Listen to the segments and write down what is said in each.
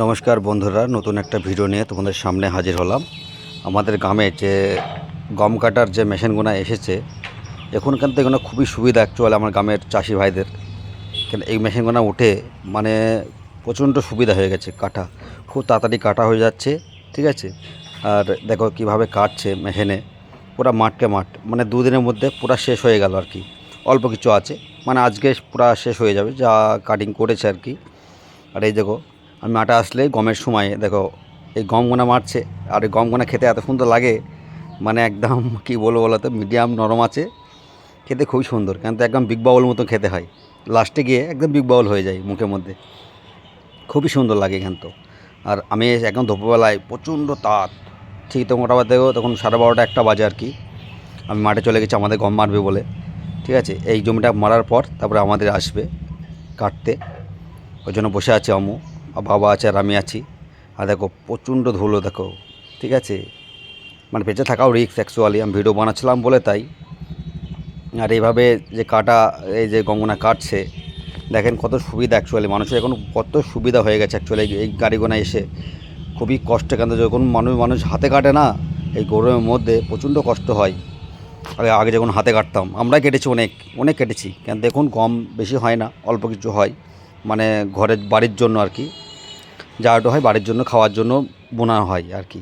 নমস্কার বন্ধুরা, নতুন একটা ভিডিও নিয়ে তোমাদের সামনে হাজির হলাম। আমাদের গ্রামে যে গম কাটার যে মেশিনগুলো এসেছে এখন কিন্তু এগুলো খুবই সুবিধা অ্যাকচুয়ালি আমার গ্রামের চাষি ভাইদের। কেন এই মেশিনগুলো উঠে মানে প্রচণ্ড সুবিধা হয়ে গেছে কাটা। খুব তাড়াতাড়ি কাটা হয়ে যাচ্ছে, ঠিক আছে? আর দেখো কীভাবে কাটছে মেশিনে, পুরা মাঠকে মাঠ। মানে দুদিনের মধ্যে পুরা শেষ হয়ে গেল আর কি। অল্প কিছু আছে মানে আজকে পুরা শেষ হয়ে যাবে, যা কাটিং করেছে আর কি। আর এই দেখো আমি মাঠে আসলে গমের সময়, দেখো, এই গমগুনা মারছে, আর এই গমগুনা খেতে এত সুন্দর লাগে মানে একদম, কী বলব বলো তো মিডিয়াম নরম আছে, খেতে খুবই সুন্দর কিন্তু একদম বিগ বাউল মতো খেতে হয়। লাস্টে গিয়ে একদম বিগ বাউল হয়ে যায় মুখের মধ্যে। খুবই সুন্দর লাগে এখান তো। আর আমি একদম দুপুরবেলায় প্রচণ্ড তাঁত ঠিক তো মোটামুটি দেখো তখন সাড়ে বারোটা একটা বাজে আর কি। আমি মাঠে চলে গেছি, আমাদের গম মারবে বলে, ঠিক আছে? এই জমিটা মারার পর তারপরে আমাদের আসবে কাটতে, ওই জন্য বসে আছে আর বাবা আছে আর আমি আছি। আর দেখো, প্রচণ্ড ধুলো, দেখো, ঠিক আছে? মানে বেঁচে থাকাও রিক্স অ্যাকচুয়ালি আমি ভিডিও বানাচ্ছিলাম বলে তাই। আর এইভাবে যে কাটা, এই যে গঙ্গনা কাটছে, দেখেন কত সুবিধা অ্যাকচুয়ালি মানুষের এখন কত সুবিধা হয়ে গেছে অ্যাকচুয়ালি এই গাড়িগোনা এসে। খুবই কষ্টে কেন যখন মানুষ মানুষ হাতে কাটে না, এই গরমের মধ্যে প্রচণ্ড কষ্ট হয়। আগে আগে যখন হাতে কাটতাম আমরা কেটেছি অনেক অনেক কেটেছি। কেন দেখুন কম বেশি হয় না, অল্প কিছু হয়। মানে ঘরের বাড়ির জন্য আর কি। একটু হয় বাড়ির জন্য, খাওয়ার জন্য বোনা হয় আর কি।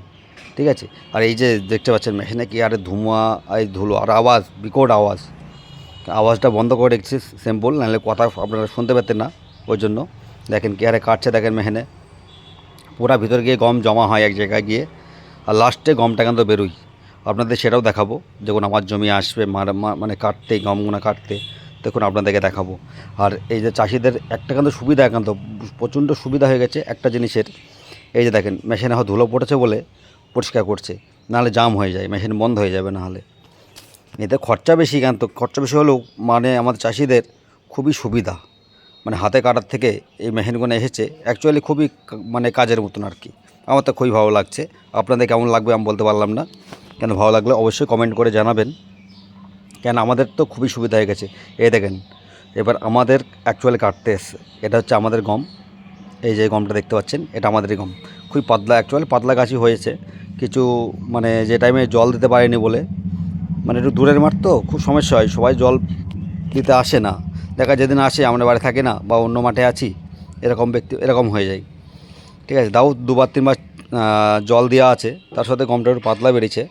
ঠিক আছে? আর এই যে দেখতে পাচ্ছেন, মেশিনে কি আরে ধুমা এই ধুলো, আর আওয়াজ, বিকট আওয়াজ। আওয়াজটা বন্ধ করে রেখেছি সিম্পল নাহলে কথা আপনারা শুনতে পেতেন না ওই জন্য। দেখেন কি আরে কাটছে, দেখেন মেশিনে। পুরা ভিতর গিয়ে গম জমা হয় এক জায়গায় গিয়ে, আর লাস্টে গমটা কিন্তু বেরোই আপনাদের সেটাও দেখাবো যখন আমার জমি আসবে মানে কাটতে গমগুনা কাটতে। তখন আপনাদেরকে দেখাবো। আর এই যে চাষিদের একটা কিন্তু সুবিধা একান্ত, প্রচণ্ড সুবিধা হয়ে গেছে একটা জিনিসের। এই যে দেখেন, মেশিনে হয় ধুলো পড়েছে বলে পরিষ্কার করছে, নাহলে জাম হয়ে যায়, মেশিন বন্ধ হয়ে যাবে নাহলে। এতে খরচা বেশি কিন্তু, খরচা বেশি হলেও মানে আমাদের চাষিদের খুবই সুবিধা। মানে হাতে কাটার থেকে এই মেশিনগুলো এসেছে অ্যাকচুয়ালি খুবই মানে কাজের মতন আর কি। আমার তো খুবই ভালো লাগছে। আপনাদের কেমন লাগবে আমি বলতে পারলাম না। কেন ভালো লাগলে অবশ্যই কমেন্ট করে জানাবেন। কেন আমাদের তো খুবই সুবিধা হয়ে গেছে। এই দেখেন, এবার আমাদের অ্যাকচুয়ালি কাটতে এসছে। এটা হচ্ছে আমাদের গম। এই যে গমটা দেখতে পাচ্ছেন, এটা আমাদেরই গম। খুবই পাতলা অ্যাকচুয়ালি পাতলা গাছই হয়েছে। কিছু মানে যে টাইমে জল দিতে পারেনি বলে মানে একটু দূরের মাঠ তো, খুব সমস্যা হয়। সবাই জল দিতে আসে না। দেখা যেদিন আসে আমরা বাড়ি থাকি না বা অন্য মাঠে আছি, এরকম ব্যক্তি, এরকম হয়ে যায়। ঠিক আছে, তাও দুবার তিনবার জল দেওয়া আছে। তার সাথে গমটা একটু পাতলা বেরিয়েছে।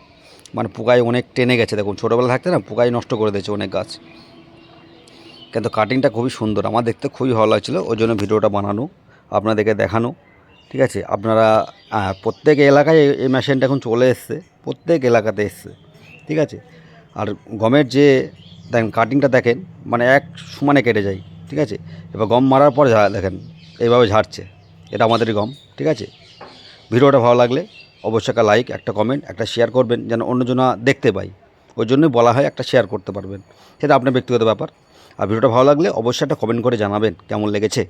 মানে পোকায় অনেক টেনে গেছে। দেখুন, ছোটোবেলা থাকতে না পোকায় নষ্ট করে দিয়েছে অনেক গাছ। কিন্তু কাটিংটা খুবই সুন্দর। আমার দেখতে খুবই ভালো লাগছিল। ওই জন্য ভিডিওটা বানানো, আপনাদেরকে দেখানো। ঠিক আছে? আপনারা প্রত্যেক এলাকায় এই- মেশিনটা এখন চলে এসছে। প্রত্যেক এলাকাতে এসছে। ঠিক আছে? আর গমের যে, দেখেন কাটিংটা দেখেন মানে এক সমানে কেটে যায়। ঠিক আছে? এবার গম মারার পর দেখেন, এইভাবে ঝাড়ছে। এটা আমাদেরই গম। ঠিক আছে? ভিডিওটা ভালো লাগলে অবশ্যই একটা লাইক একটা কমেন্ট একটা শেয়ার করবেন যেন অন্যজনা দেখতে পাই ওই জন্যই বলা হয় একটা শেয়ার করতে পারবেন। সেটা আপনার ব্যক্তিগত ব্যাপার। আর ভিডিওটা ভালো লাগলে অবশ্যই একটা কমেন্ট করে জানাবেন কেমন লেগেছে।